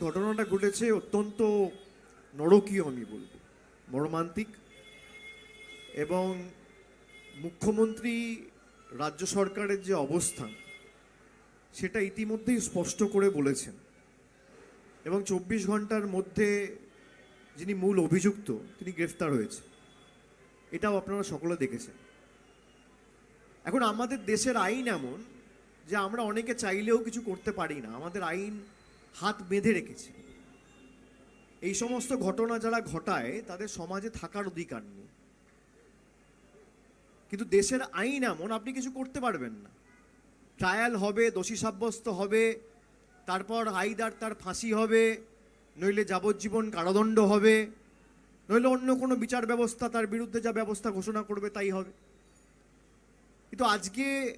ঘটনাটা ঘটেছে অত্যন্ত নরকীয় আমি বলব, মর্মান্তিক। এবং মুখ্যমন্ত্রী, রাজ্য সরকারের যে অবস্থান, সেটা ইতিমধ্যেই স্পষ্ট করে বলেছেন। এবং চব্বিশ ঘণ্টার মধ্যে যিনি মূল অভিযুক্ত, তিনি গ্রেফতার হয়েছে এটাও আপনারা সকলে দেখেছেন। এখন আমাদের দেশের আইন এমন যে আমরা অনেকে চাইলেও কিছু করতে পারি না। আমাদের আইন হাত বেঁধে রেখেছে। এই সমস্ত ঘটনা যারা ঘটায়, তাদের সমাজে থাকার অধিকার নেই। কিন্তু দেশের আইন এমন, আপনি কিছু করতে পারবেন না। ট্রায়াল হবে, দোষী সাব্যস্ত হবে, তারপর আইদার তার ফাঁসি হবে, নইলে যাবজ্জীবন কারাদণ্ড হবে, নইলে অন্য কোনো বিচার ব্যবস্থা, তার বিরুদ্ধে যা ব্যবস্থা ঘোষণা করবে তাই হবে। কিন্তু আজকে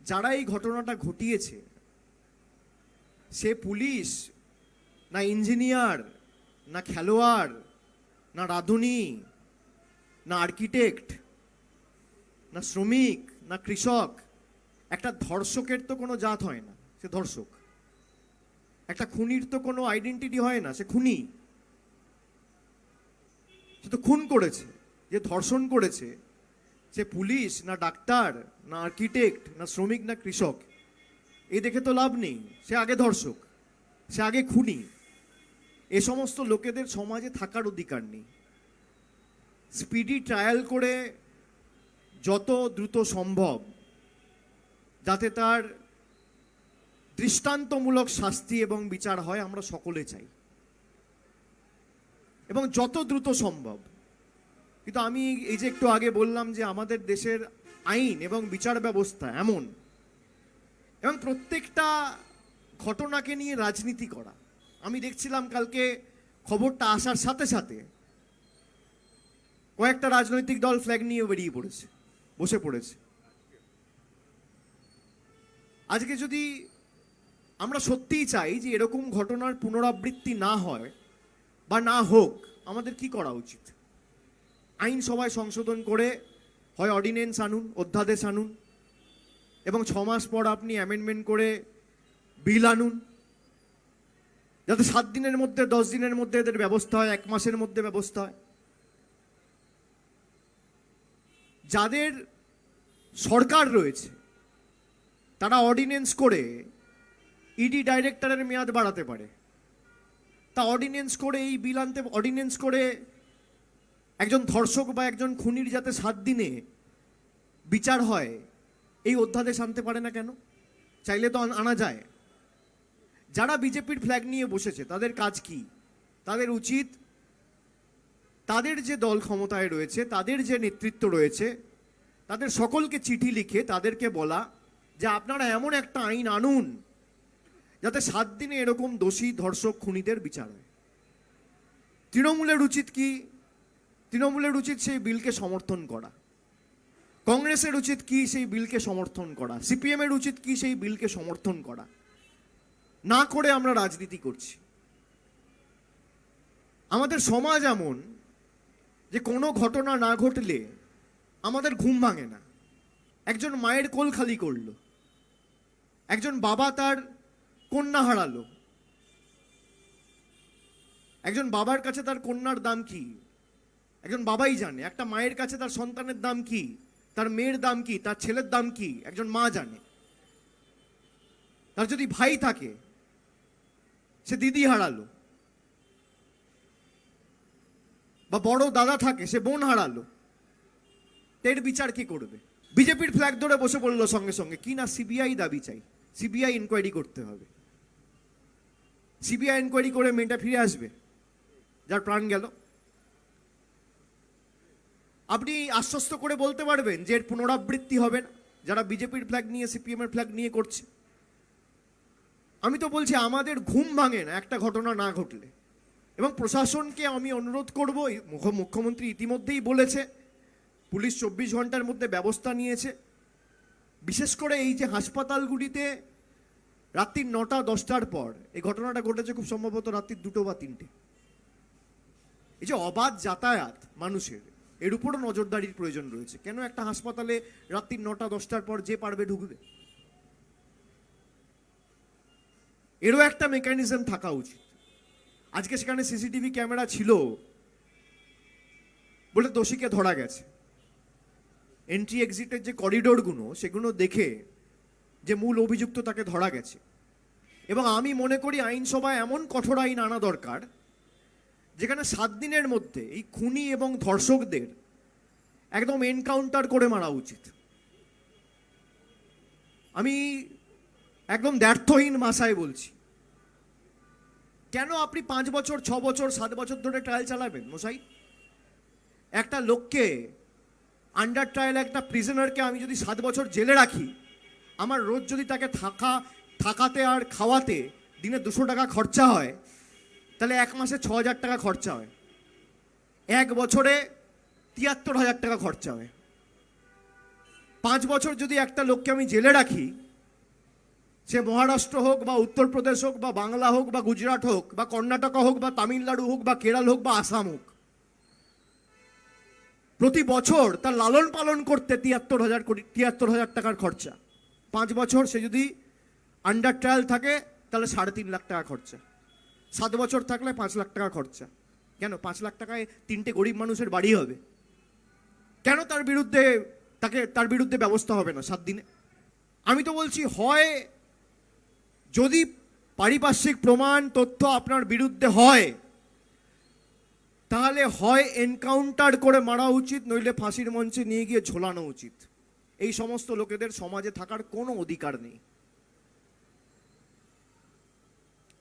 যারা এই ঘটনাটা ঘটিয়েছে সে পুলিশ, না ইঞ্জিনিয়ার, না খেলোয়াড়, না রাঁধুনি, না আর্কিটেক্ট, না শ্রমিক, না কৃষক, একটা ধর্ষকের তো কোনো জাত হয় না, সে ধর্ষক। একটা খুনির তো কোনো আইডেন্টিটি হয় না, সে খুনি। সে তো খুন করেছে, যে ধর্ষণ করেছে, সে পুলিশ, না ডাক্তার, না আর্কিটেক্ট, না শ্রমিক, না কৃষক। এই দেখে তো লাভ নেই। সে আগে ধর্ষক, সে আগে খুনি। এ সমস্ত লোকেদের সমাজে থাকার অধিকার নেই। স্পিডি ট্রায়াল করে যত দ্রুত সম্ভব যাতে তার দৃষ্টান্তমূলক শাস্তি এবং বিচার হয়, আমরা সকলে চাই। এবং যত দ্রুত সম্ভব। কিন্তু আমি এই যে একটু আগে বললাম যে আমাদের দেশের আইন এবং বিচার ব্যবস্থা এমন এবং প্রত্যেকটা ঘটনাকে নিয়ে রাজনীতি করা। আমি দেখছিলাম কালকে খবরটা আসার সাথে সাথে কয়েকটা রাজনৈতিক দল ফ্ল্যাগ নিয়ে বেরিয়ে পড়েছে, বসে পড়েছে। আজকে যদি আমরা সত্যিই চাই যে এরকম ঘটনার পুনরাবৃত্তি না হয় বা না হোক, আমাদের কি করা উচিত? আইন সভায় সংশোধন করে হয় অর্ডিনেন্স আনুন, অধ্যাদেশ আনুন এবং ছ মাস পর আপনি অ্যামেন্ডমেন্ট করে বিল আনুন। যাতে সাত দিনের মধ্যে, দশ দিনের মধ্যে এদের ব্যবস্থা হয়, এক মাসের মধ্যে ব্যবস্থা হয়। যাদের সরকার রয়েছে, তারা অর্ডিনেন্স করে ইডি ডাইরেক্টরের মেয়াদ বাড়াতে পারে। তা অর্ডিনেন্স করে এই বিল আনতে অর্ডিনেন্স করে একজন ধর্ষক বা একজন খুনির যাতে সাত দিনে বিচার হয় এই অধ্যাদেশ আনতে পারে না কেন? চাইলে তো আনা যায়। যারা বিজেপির ফ্ল্যাগ নিয়ে বসেছে, তাদের কাজ কি? তাদের উচিত তাদের যে দল ক্ষমতায় রয়েছে, তাদের যে নেতৃত্ব রয়েছে, তাদের সকলকে চিঠি লিখে তাদেরকে বলা যে আপনারা এমন একটা আইন আনুন যাতে সাত দিনে এরকম দোষী ধর্ষক খুনিদের বিচার হয়। তৃণমূলের উচিত কি? তৃণমূলের উচিত সেই বিলকে সমর্থন করা। কংগ্রেসের উচিত কি সেই বিলকে সমর্থন করা? সিপিএম এর উচিত কি সেই বিলকে সমর্থন করা? না করে আমরা রাজনীতি করছি। আমাদের সমাজ এমন যে কোনো ঘটনা না ঘটলে আমাদের ঘুম ভাঙে না। একজন মায়ের কোল খালি করল। একজন বাবা তার কন্যা হারালো। একজন বাবার কাছে তার কন্যার দাম কি? একজন বাবাই জানে, একটা মায়ের কাছে তার সন্তানের দাম কি? তার মেয়ের দাম কি? তার ছেলের দাম কি? একজন মা জানে। তার যদি ভাই থাকে, সে দিদি হারালো। বা বড় দাদা থাকে, সে বোন হারালো। এর বিচার কি করবে? বিজেপির ফ্ল্যাগ ধরে বসে পড়ল সঙ্গে সঙ্গে। কি না সিবিআই দাবি চাই? সিবিআই ইনকোয়ারি করতে হবে। সিবিআই ইনকোয়ারি করে মেয়েটা ফিরে আসবে। যার প্রাণ গেল। আপনি আশ্বস্ত করে বলতে পারবেন যে এর পুনরাবৃত্তি হবে না। যারা বিজেপির ফ্ল্যাগ নিয়ে, সিপিএম এর ফ্ল্যাগ নিয়ে করছে। আমি তো বলছি, আমাদের ঘুম ভাঙে না, একটা ঘটনা না ঘটলে। এবং প্রশাসনকে আমি অনুরোধ করব মুখ্য- মুখ্যমন্ত্রী ইতিমধ্যেই বলেছে, পুলিশ চব্বিশ ঘণ্টার মধ্যে ব্যবস্থা নিয়েছে। বিশেষ করে এই যে হাসপাতালগুলিতে রাত্রির নটা, দশটার পর, এই ঘটনাটা ঘটেছে খুব সম্ভবত রাত্রির দুটো বা তিনটে। এই যে অবাধ যাতায়াত মানুষের এর উপরও নজরদারির প্রয়োজন রয়েছে। কেন একটা হাসপাতালে রাত্রি নটা, দশটার পর যে পারবে ঢুকবে? এরও একটা মেকানিজম থাকা উচিত। আজকে সেখানে সিসিটিভি ক্যামেরা ছিল বলে দোষীকে ধরা গেছে। এন্ট্রি এক্সিটের যে করিডোরগুলো সেগুলো দেখে যে মূল অভিযুক্ত তাকে ধরা গেছে। এবং আমি মনে করি আইনসভায় এমন কঠোর আইন আনা দরকার যেখানে সাত দিনের মধ্যে এই খুনি এবং ধর্ষকদের একদম এনকাউন্টার করে মারা উচিত। আমি একদম দ্ব্যর্থহীন ভাষায় বলছি। কেন আপনি পাঁচ বছর, ছ বছর, সাত বছর ধরে ট্রায়াল চালাবেন মশাই? একটা লোককে আন্ডার ট্রায়াল একটা প্রিজনারকে আমি যদি সাত বছর জেলে রাখি, আমার রোজ যদি তাকে থাকা, থাকাতে আর খাওয়াতে দিনে দুশো টাকা খরচা হয় তাহলে এক মাসে ছ হাজার টাকা খরচা হয়। এক বছরে তিয়াত্তর হাজার টাকা খরচা হয়। পাঁচ বছর যদি একটা লোককে আমি জেলে রাখি, সে মহারাষ্ট্র হোক বা উত্তরপ্রদেশ হোক বা বাংলা হোক বা গুজরাট হোক বা কর্ণাটকা হোক বা তামিলনাড়ু হোক বা কেরল হোক বা আসাম হোক, প্রতি বছর তার লালন পালন করতে তিয়াত্তর হাজার কোটি, তিয়াত্তর হাজার টাকার খরচা। পাঁচ বছর সে যদি আন্ডার ট্রায়াল থাকে, তাহলে সাড়ে তিন লাখ টাকা খরচা। সাত বছর থাকলে পাঁচ লাখ টাকা খরচা। কেন? পাঁচ লাখ টাকায় তিনটে গরিব মানুষের বাড়ি হবে। কেন তার বিরুদ্ধে, তাকে, তার বিরুদ্ধে ব্যবস্থা হবে না সাত দিনে? আমি তো বলছি, হয় যদি পারিপার্শ্বিক প্রমাণ, তথ্য আপনার বিরুদ্ধে হয়, তাহলে হয় এনকাউন্টার করে মারা উচিত, নইলে ফাঁসির মঞ্চে নিয়ে গিয়ে ঝোলানো উচিত। এই সমস্ত লোকেদের সমাজে থাকার কোনো অধিকার নেই।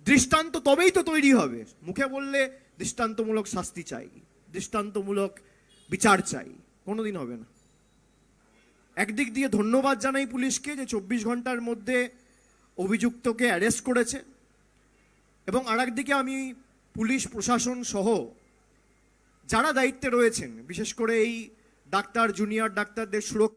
দৃষ্টান্ত তবেই তো তৈরি হবে। মুখে বললে দৃষ্টান্তমূলক শাস্তি চাই, দৃষ্টান্তমূলক বিচার চাই, কোনোদিন হবে না। একদিক দিয়ে ধন্যবাদ জানাই পুলিশকে যে চব্বিশ ঘণ্টার মধ্যে অভিযুক্তকে অ্যারেস্ট করেছে এবং আর দিকে আমি পুলিশ, প্রশাসন সহ যারা দায়িত্বে রয়েছেন, বিশেষ করে এই ডাক্তার, জুনিয়র ডাক্তারদের সুরক্ষা